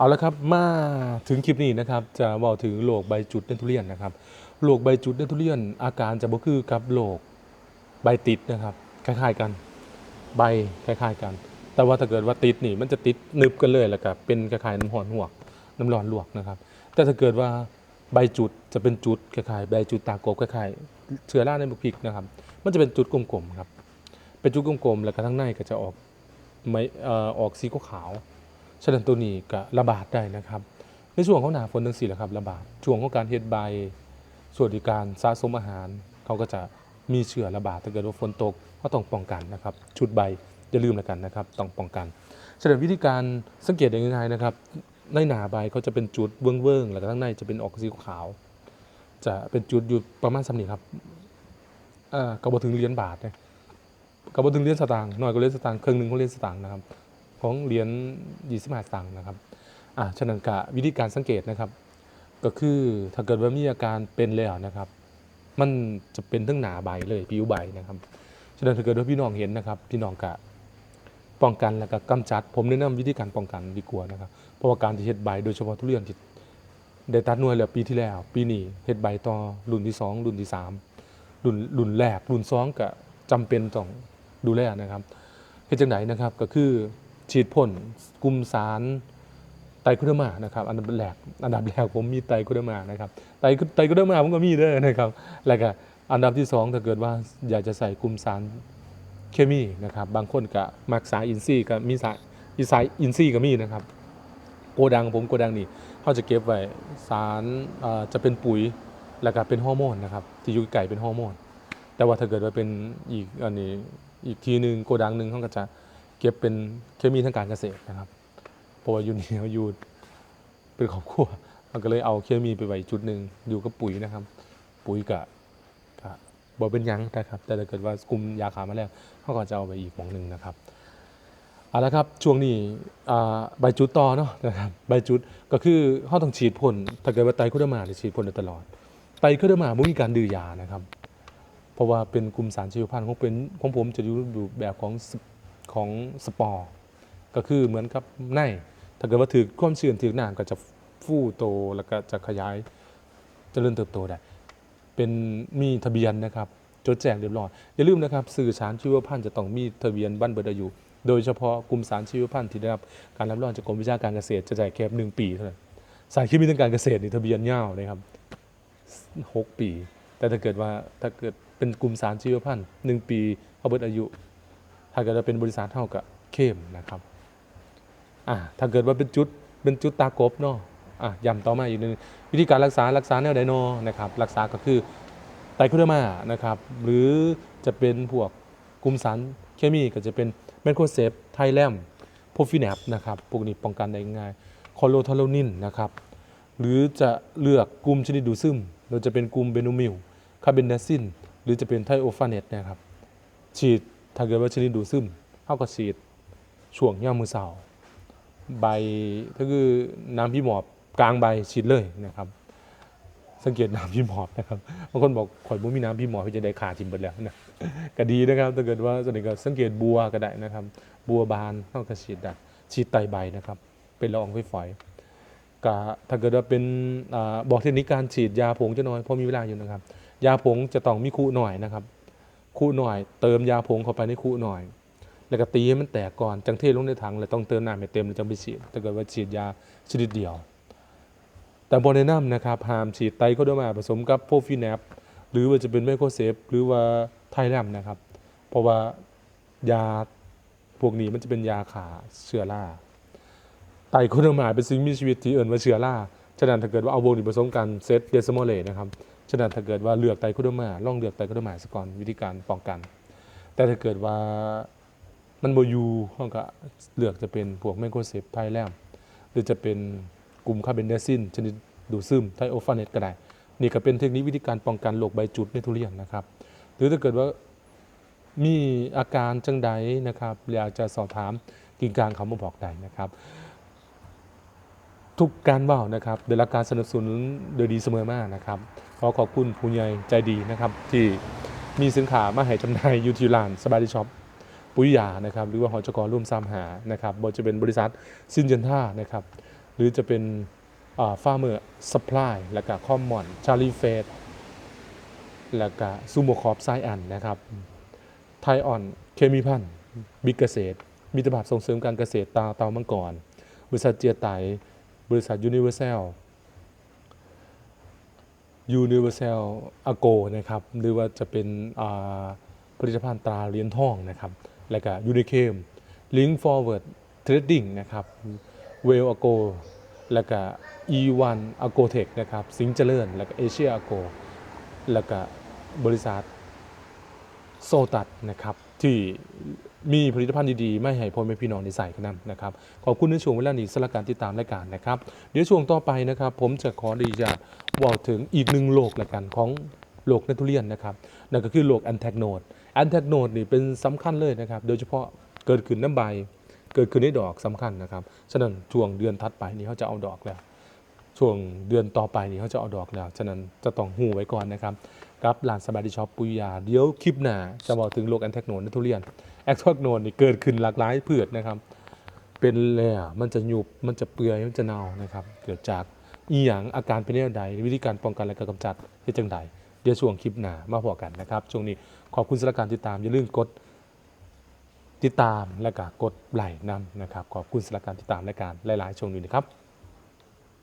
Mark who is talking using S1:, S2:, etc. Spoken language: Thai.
S1: เอาละครับมาถึงคลิปนี้นะครับจะว่าถึงโรคใบจุดในทุเรียนนะครับโรคใบจุดในทุเรียน อาการจะบ่คือกับโรคใบติดนะครับคล้ายๆกันใบคล้ายๆกัน แต่ว่าถ้าเกิดว่าติดนี่มันจะติดนึบกันเลยแล้วก็เป็นคล้ายๆน้ำหอนหวกน้ำร้อนลวกนะครับ แต่ถ้าเกิดว่าใบจุดจะเป็นจุดคล้ายๆใบจุดตากบคล้ายๆเชื้อราในบุกพิกนะครับ มันจะเป็นจุดกลมๆครับเป็นจุดกลมๆแล้วก็ทั้งในก็จะออกไม่ออออกสีขาวๆ ฉะนั้นตัวนี้ก็ระบาดได้นะครับ ในช่วงของหนาฝนทั้งสี่แหละครับระบาดช่วงของการเฮ็ดใบสวัสดิการสะสมอาหาร เขาก็จะมีเชื้อระบาดถ้าเกิดว่าฝนตกก็ต้องป้องกันนะครับ ชุดใบอย่าลืมแล้วกันนะครับ ต้องป้องกันฉะนั้นวิธีการสังเกตอย่างง่ายๆนะครับ ในหนาใบเขาจะเป็นจุดเวิ้งๆแล้วก็ข้างในจะเป็นออกสีขาว จะเป็นจุดอยู่ประมาณสำนีครับกระบถึงเหรียญบาทนี่ยกระบถึงเหรียญสตางค์น้อยกว่าเหรียญสตางค์ครึ่งหนึ่งของเหรียญสตางค์นะครับ ของเหรียญยี่สิบห้าสตางค์นะครับอ่าฉะนั้นกะวิธีการสังเกตนะครับ ก็คือถ้าเกิดว่ามีอาการเป็นแล้วนะครับ มันจะเป็นทั้งหนาใบเลยผิวใบนะครับฉะนั้นถ้าเกิดว่าพี่น้องเห็นนะครับ พี่น้องกะป้องกันแล้วก็กำจัด ผมแนะนำวิธีการป้องกันดีกว่านะครับเพราะว่าการที่เฮ็ดใบโดยเฉพาะทุเรียนที่ได้ตัดหน่วยแล้วปีที่แล้ว ปีนี้เฮ็ดใบต่อรุ่นที่สองรุ่นที่สามรุ่นรุ่นแรกรุ่นสองก็จำเป็นต้องดูแลนะครับเฮ็ดจังไหนนะครับก็คือ ฉีดพ่นกลุ่มสารไตรคุดอร์มานะครับอันดับแรกอันดับแรกผมมีไตรคุดอร์มานะครับไตรไตรคุดอร์มาผมก็มีเด้อนะครับแล้วก็อันดับที่สองถ้าเกิดว่าอยากจะใส่กลุ่มสารเคมีนะครับบางคนก็มักสารอินทรีย์ก็มีสารอีสายอินทรีย์ก็มีนะครับ โกดังผมโกดังนี่เขาจะเก็บไว้สารจะเป็นปุ๋ยแล้วก็เป็นฮอร์โมนนะครับที่อยู่ไก่เป็นฮอร์โมนแต่ว่าถ้าเกิดว่าเป็นอีกอันนี้อีกทีหนึ่งโกดังหนึ่งเขาก็จะ เก็บเป็นเคมีทางการเกษตรนะครับเพราะว่าอยู่นี่เขาอยู่เป็นครอบครัวมันก็เลยเอาเคมีไปไว้จุดหนึ่งอยู่กับปุ๋ยนะครับ ปุ๋ยกะกะบ่เป็นยังนะครับ แต่ถ้าเกิดว่ากลุ่มยาขามาแล้วเขาก็จะเอาไปอีกหมองหนึ่งนะครับเอาละครับช่วงนี้ใบจุดต่อเนาะนะครับใบจุดก็คือเขาต้องฉีดพ่นถ้าเกิดว่าไตคุดอร์มาเนี่ยฉีดพ่นตลอด ไตคุดอร์มาไม่มีการดื้อยานะครับ เพราะว่าเป็นกลุ่มสารชีวพันธุ์ของเป็นของผมจะอยู่แบบของ ของสปอร์ก็คือเหมือนกับในถ้าเกิดว่าถือความชื้นถือน้ำก็จะฟู่โตแล้วก็จะขยายเจริญเติบโตได้ เป็นมีทะเบียนนะครับจดแจ้งเรียบร้อยอย่าลืมนะครับสื่อสารชีวพันธุ์จะต้องมีทะเบียนบ้านเบิดอายุโดยเฉพาะกลุ่มสารชีวพันธุ์ที่ได้รับการรับรองจากกรมวิชาการเกษตรจะจ่ายแค่หนึ่งปีเท่านั้นสารเคมีทางการเกษตรนี่ทะเบียนยาวนะครับหกปี แต่ถ้าเกิดว่าถ้าเกิดเป็นกลุ่มสารชีวพันธุ์หนึ่งปีเขาเบิดอายุ ถ้าเกิดว่าเป็นบริษัทเท่ากับเข้มนะครับอ่าถ้าเกิดว่าเป็นจุดเป็นจุดตากบเนาะอะย้ำต่อมาอีกนึงวิธีการรักษารักษาแนวไดโนนะครับรักษาก็คือไตรคุเดอร์มานะครับหรือจะเป็นพวกกลุ่มสารเคมีก็จะเป็นเมนโคเซปไทแลมโพฟิแนปนะครับพวกนี้ป้องกันได้ง่ายคอโลทาโลนินนะครับหรือจะเลือกกลุ่มชนิดดูดซึมเราจะเป็นกลุ่มเบนูมิลคาร์เบนเดซินหรือจะเป็นไทโอฟาเนตนะครับฉีด ถ้าเกิดว่าชนิดดูซึมเข้าก็ฉีดช่วงย่ามมือเสาใบก็คือน้ำพี่หมอบกลางใบฉีดเลยนะครับ สังเกตน้ำพี่หมอบนะครับบางคนบอกข่อยบ่มีน้ำพี่หมอบที่จะได้ขาทิมเบิดแล้วนะก็ดีนะครับถ้าเกิดว่าส่วนนี้ก็สังเกตบัวก็ได้นะครับ บัวบานเท่ากับฉีดได้ฉีดไตใบนะครับ เป็นละอองฝอยก็ถ้าเกิดว่าเป็นอบอกเทคนิคการฉีดยาผงจะน้อยเพราะมีเวลาอยู่นะครับ ยาผงจะต้องมีคู่หน่อยนะครับ คู่หน่อย เติมยาผงเข้าไปในคู่หน่อย แล้วก็ตีให้มันแตกก่อนจังเทลงในถังแล้วต้องเติมน้ำให้เต็มแล้วจังไปฉีดถ้าเกิดว่าฉีดยาชนิดเดียว แต่บนแนะนำนะครับห้ามฉีดไตโคเดอร์มาผสมกับโพฟิแนปหรือว่าจะเป็นไมโครเซฟหรือว่าไทแลมนะครับ เพราะว่ายาพวกนี้มันจะเป็นยาขาเชื้อราไตโคเดอร์มาเป็นสิ่งมีชีวิตที่เอิ่นว่าเชื้อราฉะนั้นถ้าเกิดว่าเอาพวกนี้ผสมกันเซตเดซิโมเลนะครับ ฉะนั้นถ้าเกิดว่าเลือกไตรคเดอร์มาลองเลือกไตรคเดอร์มาซะก่อนวิธีการป้องกัน แต่ถ้าเกิดว่ามันโบยูเขาก็เลือกจะเป็นพวกไมโครเซฟไทแลมหรือจะเป็นกลุ่มคาร์เบนเดซินชนิดดูดซึมไทโอฟาเนตก็ได้ นี่ก็เป็นเทคนิควิธีการป้องกันโรคใบจุดในทุเรียนนะครับ หรือถ้าเกิดว่ามีอาการจังใดนะครับอยากจะสอบถามกิ่งกลางเขามาบอกได้นะครับ ทุกการเว่านะครับได้รับการสนับสนุนโดยดีเสมอมากนะครับ ขอขอบคุณผู้ใหญ่ใจดีนะครับ ที่มีสินค้ามาให้จำหน่ายยูที่ร้านสบายดีช็อปปุ๋ยยานะครับหรือว่าหอจกรร่วมสามหานะครับบจะเป็นบริษัทซินเจนท่านะครับหรือจะเป็นฟาร์เมอร์สป라이แล้วก็คอมมอนชาลีเฟสแล้วก็ซูโมคอปไซอันนะครับไทออนเคมีพันบิกเกษตรมิตรภาพส่งเสริมการเกษตรตาเตามังกรบริษัทเจียไต บริษัทยูนิเวอร์แซลยูนิเวอร์แซลอโกนะครับหรือว่าจะเป็นผลิตภัณฑ์ตราเหรียญทองนะครับแล้วก็ยูนิเคมลิง k ์ฟอร์เวิร์ดเทรดดิ้งนะครับเวลอโกแล้วก็ E1 อโกเทคนะครับสิงเจริญ แล้วก็เอเชียอโกแล้วก็บริษัทโซตัดนะครับที่ มีผลิตภัณฑ์ดีๆ ไม่ให้พ่อแม่พี่น้องได้ใส่กันนนะครับขอบคุณในช่วงเวลานี้สำหรับการติดตามรายการนะครับ เดี๋ยวช่วงต่อไปนะครับ ผมจะขอดีจะเว่าถึงอีกหนึ่งโลกละกันของโลกเนทุเรียนนะครับนั่นก็คือโลกแอนแทกโนดแอนแทกโนดนี่เป็นสำคัญเลยนะครับโดยเฉพาะเกิดขึ้นน้ำใบ เกิดขึ้นในดอกสำคัญนะครับฉะนั้นช่วงเดือนถัดไปนี้เขาจะเอาดอกแล้วช่วงเดือนต่อไปนี้เขาจะเอาดอกแล้วฉะนั้นจะต้องหูไว้ก่อนนะครับ กับร้านสบายดีช็อปปุยยา เดี๋ยวคลิปหน้าจะบอกถึงโรคแอนแทกโนนทุเรียน แอนแทกโนนนี่เกิดขึ้นหลากหลายพืชนะครับ เป็นเลยอะมันจะหยุบมันจะเปื่อยมันจะเน่านะครับ เกิดจากอีหยังอาการเป็นยังไงวิธีการป้องกันและการกำจัดเฮ็ดจังใดเดี๋ยวช่วงคลิปหน้ามาพอกันนะครับช่วงนี้ขอบคุณสำหรับการติดตามอย่าลืมกดติดตามและก็กดไลค์นำนะครับขอบคุณสำหรับการติดตามรายการหลาย ๆ ช่วงนี้นะครับ